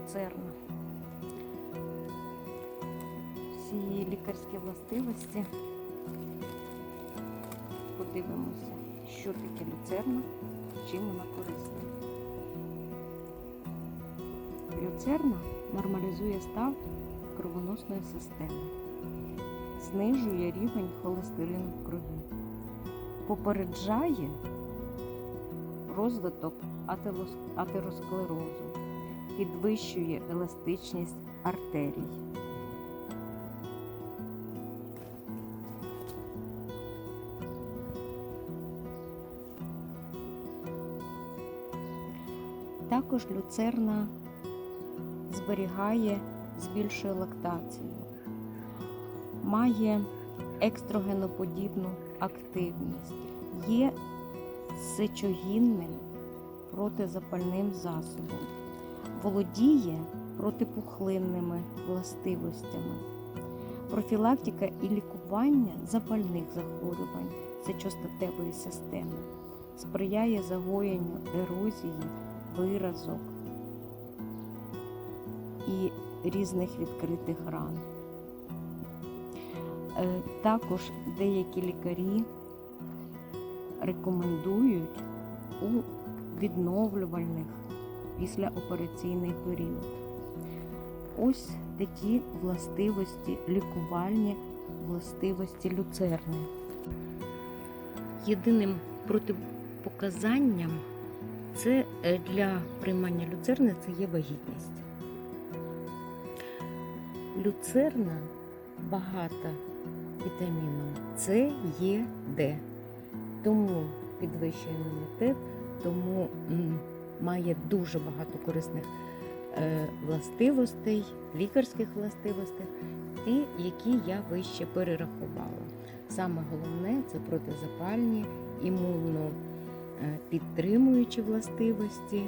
люцерна. Всі лікарські властивості. Подивимося, що таке люцерна, чим вона корисна. Люцерна нормалізує став кровоносної системи, знижує рівень холестерину в крові, попереджає розвиток атеросклерозу, підвищує еластичність артерій. Також люцерна зберігає, збільшує лактацію, має екстрогеноподібну активність, є сечогінним протизапальним засобом, володіє протипухлинними властивостями, профілактика і лікування запальних захворювань сечостатевої системи, сприяє загоєнню ерозії виразок і різних відкритих ран. Е, Також деякі лікарі рекомендують у відновлювальних післяопераційний період. Ось такі властивості, лікувальні властивості люцерни. Єдиним протипоказанням це е, для приймання люцерни це є вагітність. Люцерна багата вітаміном С, Е, Д. Тому підвищує імунітет, тому має дуже багато корисних е, властивостей, лікарських властивостей, ті, які я вище перерахувала. Саме головне це протизапальні, імунно е, підтримуючі властивості,